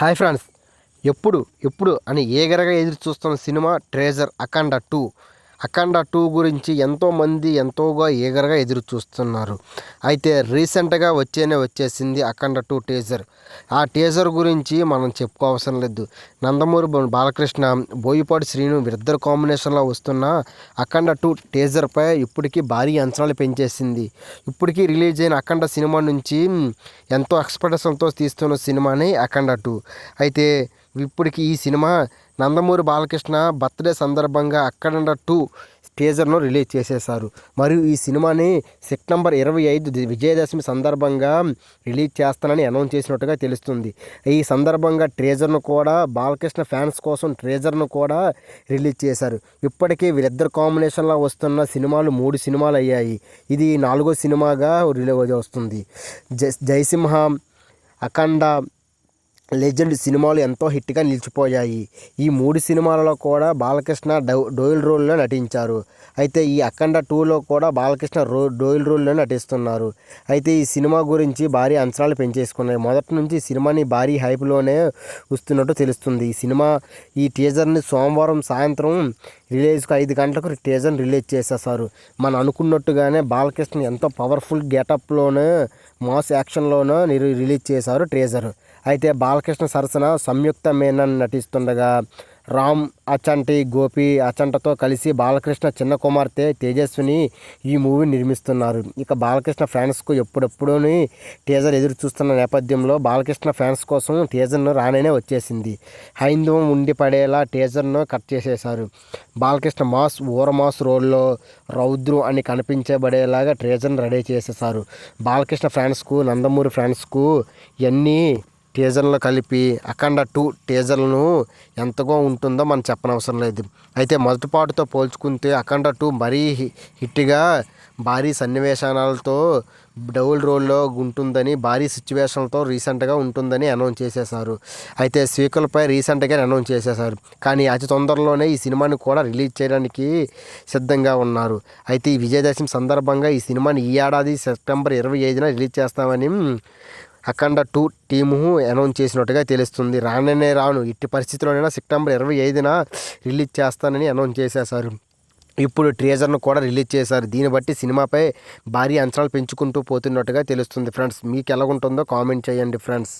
Hi friends ఎప్పుడు ఎప్పుడు అని ఏగరగా ఎదురు చూస్తున్న cinema teaser Akhanda two. Akhanda two గురించి ఎంతోమంది ఎంతోగా ఈగర్గా ఎదురు చూస్తున్నారు అయితే రీసెంట్గా వచ్చేనే వచ్చేసింది అఖండ టూ టీజర్. ఆ టీజర్ గురించి మనం చెప్పుకోవసరం లేదు. నందమూరి బాలకృష్ణ బోయిపాటి శ్రీను వీరిద్దరు కాంబినేషన్లో వస్తున్న అఖండ టూ టీజర్పై ఇప్పటికీ భారీ అంచనాలు పెంచేసింది. ఇప్పటికీ రిలీజ్ అయిన అఖండ సినిమా నుంచి ఎంతో ఎక్స్పెక్టేషన్తో తీస్తున్న సినిమాని అఖండ టూ. అయితే ఇప్పటికి ఈ సినిమా నందమూరి బాలకృష్ణ బర్త్డే సందర్భంగా అక్కడ టూ టీజర్ను రిలీజ్ చేసేశారు. మరియు ఈ సినిమాని సెప్టెంబర్ ఇరవై ఐదు విజయదశమి సందర్భంగా రిలీజ్ చేస్తానని అనౌన్స్ చేసినట్టుగా తెలుస్తుంది. ఈ సందర్భంగా ట్రేజర్ను కూడా బాలకృష్ణ ఫ్యాన్స్ కోసం ట్రేజర్ను కూడా రిలీజ్ చేశారు. ఇప్పటికే వీళ్ళిద్దరు కాంబినేషన్లో వస్తున్న సినిమాలు మూడు సినిమాలు అయ్యాయి. ఇది నాలుగో సినిమాగా రిలీజ్ వస్తుంది. జై జయసింహ అఖండ లెజెండ్ సినిమాలు ఎంతో హిట్గా నిలిచిపోయాయి. ఈ మూడు సినిమాలలో కూడా బాలకృష్ణ డో డోయిల్ రోల్లో నటించారు. అయితే ఈ అఖండ టూలో కూడా బాలకృష్ణ రో డోయిల్ రోల్లో నటిస్తున్నారు. అయితే ఈ సినిమా గురించి భారీ అంచనాలు పెంచేసుకున్నాయి. మొదటి నుంచి ఈ సినిమాని భారీ హైప్లోనే వస్తున్నట్టు తెలుస్తుంది. ఈ సినిమా ఈ టీజర్ని సోమవారం సాయంత్రం రిలీజ్కి ఐదు గంటలకు టీజర్ని రిలీజ్ చేసేసారు మనం అనుకున్నట్టుగానే బాలకృష్ణ ఎంతో పవర్ఫుల్ గెటప్లోనే మాస్ యాక్షన్లోనూ రిలీజ్ చేశారు టీజర్ అయితే బాలకృష్ణ సరసన సంయుక్త మేనన్ నటిస్తుండగా రామ్ అచంటి గోపి అచంటతో కలిసి బాలకృష్ణ చిన్న కుమార్తె తేజస్విని ఈ మూవీ నిర్మిస్తున్నారు. ఇక బాలకృష్ణ ఫ్యాన్స్కు ఎప్పుడెప్పుడూని టీజర్ ఎదురు చూస్తున్న నేపథ్యంలో బాలకృష్ణ ఫ్యాన్స్ కోసం టీజర్ను రానేనే వచ్చేసింది. హైందవం ఉండి పడేలా టీజర్ను కట్ చేసేశారు. బాలకృష్ణ మాస్ ఊర మాస్ రోల్లో రౌద్రు అని కనిపించబడేలాగా టీజర్ను రెడీ చేసేశారు. బాలకృష్ణ ఫ్యాన్స్కు నందమూరి ఫ్యాన్స్కు ఇవన్నీ టీజర్లు కలిపి అఖండ టూ టీజర్లను ఎంతగా ఉంటుందో మనం చెప్పనవసరం లేదు. అయితే మొదటి పాటుతో పోల్చుకుంటే అఖండ టూ మరీ హి- హిట్గా భారీ సన్నివేశాలతో డబుల్ రోల్లో ఉంటుందని భారీ సిచ్యువేషన్లతో రీసెంట్గా ఉంటుందని అనౌన్స్ చేసేశారు. అయితే స్వీకర్లపై రీసెంట్గా అనౌన్స్ చేసేశారు. కానీ అతి తొందరలోనే ఈ సినిమాని కూడా రిలీజ్ చేయడానికి సిద్ధంగా ఉన్నారు. అయితే ఈ విజయదశమి సందర్భంగా ఈ సినిమాని ఈ ఏడాది సెప్టెంబర్ ఇరవై ఐదున రిలీజ్ చేస్తామని అఖండ టూ టీము అనౌన్స్ చేసినట్టుగా తెలుస్తుంది. రాననే రాను. ఇట్టి పరిస్థితిలోనైనా సెప్టెంబర్ ఇరవై ఐదున రిలీజ్ చేస్తానని అనౌన్స్ చేసేశారు. ఇప్పుడు ట్రేజర్ను కూడా రిలీజ్ చేశారు. దీన్ని బట్టి సినిమాపై భారీ అంచనాలు పెంచుకుంటూ పోతున్నట్టుగా తెలుస్తుంది. ఫ్రెండ్స్ మీకు ఎలా ఉంటుందో కామెంట్ చేయండి ఫ్రెండ్స్.